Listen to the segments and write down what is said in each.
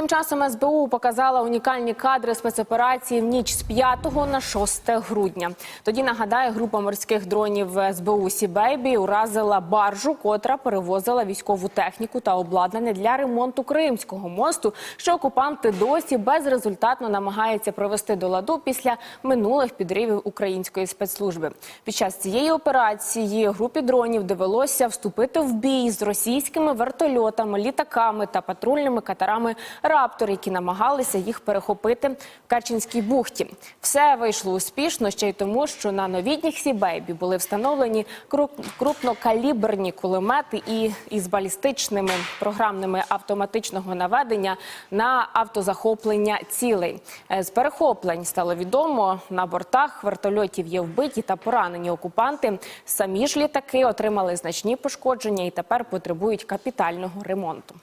Тим часом СБУ показала унікальні кадри спецоперації в ніч з 5 на 6 грудня. Тоді нагадаю, група морських дронів СБУ Сібейбі уразила баржу, котра перевозила військову техніку та обладнання для ремонту Кримського мосту, що окупанти досі безрезультатно намагаються привести до ладу після минулих підривів української спецслужби. Під час цієї операції групі дронів довелося вступити в бій з російськими вертольотами, літаками та патрульними катерами Раптор, які намагалися їх перехопити в Керченській бухті. Все вийшло успішно ще й тому, що на новітніх Сібейбі були встановлені круп- крупнокаліберні кулемети і із балістичними програмними автоматичного наведення на автозахоплення цілей. Е, З перехоплень стало відомо на бортах вертольотів є вбиті та поранені окупанти. Самі ж літаки отримали значні пошкодження і тепер потребують капітального ремонту.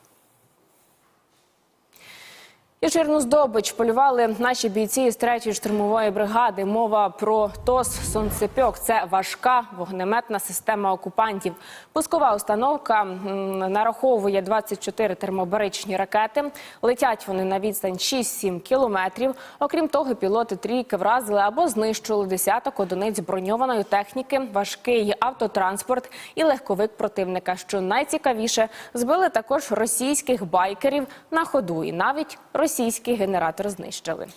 Ячерну здобич полювали наші бійці з 3-ї штурмової бригади. Мова про ТОС «Сонцепьок». Це важка вогнеметна система окупантів. Пускова установка нараховує 24 термобаричні ракети. Летять вони на відстань 6-7 кілометрів. Окрім того, пілоти трійки вразили або знищили десяток одиниць броньованої техніки, важкий автотранспорт і легковик противника. Що найцікавіше, збили також російських байкерів на ходу і навіть російський генератор знищили.